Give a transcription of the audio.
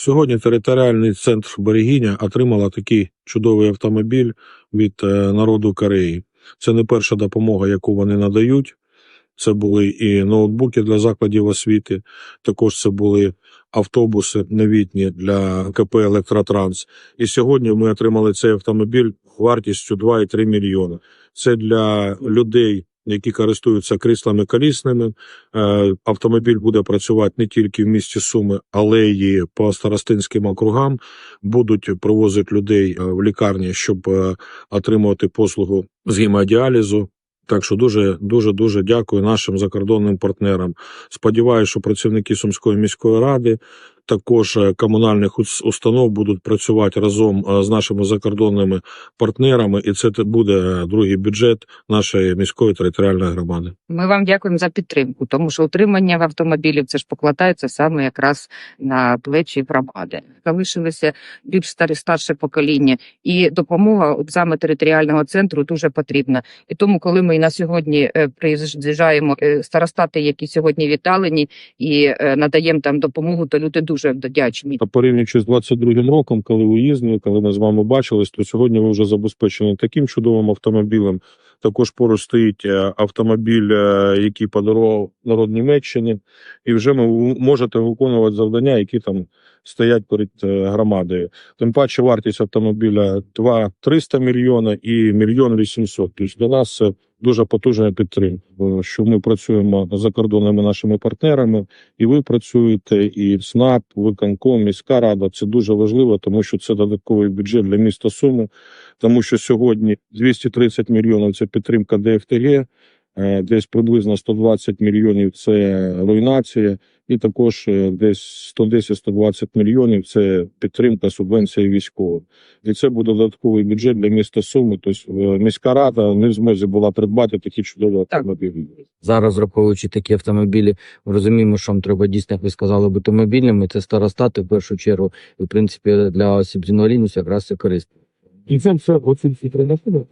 Сьогодні територіальний центр Берегиня отримала такий чудовий автомобіль від е, народу Кореї. Це не перша допомога, яку вони надають. Це були і ноутбуки для закладів освіти, також це були автобуси новітні для КП Електротранс. І сьогодні ми отримали цей автомобіль вартістю 2,3 мільйона. Це для людей, які користуються кріслами колісними. Е, Автомобіль буде працювати не тільки в місті Суми, але й по старостинським округам. Будуть привозити людей е, в лікарні, щоб е, отримувати послугу з гемодіалізу. Так що дуже дуже дуже дякую нашим закордонним партнерам. Сподіваюся, що працівники Сумської міської ради, також е, комунальних установ будуть працювати разом е, з нашими закордонними партнерами, і це буде е, другий бюджет нашої міської територіальної громади. Ми вам дякуємо за підтримку, тому що утримання в автомобілів це ж покладається саме якраз на плечі громади. Залишилися більш старі старше покоління, і допомога от саме територіального центру дуже потрібна. І тому, коли ми на сьогодні приїжджаємо старостати, які сьогодні віддалені, і надаємо там допомогу, то люди дуже вдячні. А порівнюючи з 22-м роком, коли уїздили, коли ми з вами бачились, то сьогодні ви вже забезпечені таким чудовим автомобілем. Також поруч стоїть е, автомобіль, е, який подарував народ Німеччини, і вже ми можете виконувати завдання, які там стоять перед е, громадою. Тим паче вартість автомобіля 2 300 мільйона і мільйон 800. Тобто для нас це дуже потужна підтримка, що ми працюємо з закордонними нашими партнерами, і ви працюєте, і ЦНАП, виконком, міська рада. Це дуже важливо, тому що це додатковий бюджет для міста Суми, тому що сьогодні 230 мільйонів це підтримка ДФТГ, десь приблизно 120 мільйонів це руйнація, і також е, десь 110-120 мільйонів це підтримка субвенції військових. І це буде додатковий бюджет для міста Суми. Тобто е, міська рада не в змозі була придбати такі чудові автомобілі. Зараз, враховуючи такі автомобілі, ми розуміємо, що вам треба дійсно, як ви сказали, бути мобільними. Це старостати в першу чергу, і в принципі для осіб з інвалідністю якраз це корисно. І це все оці всі приносили.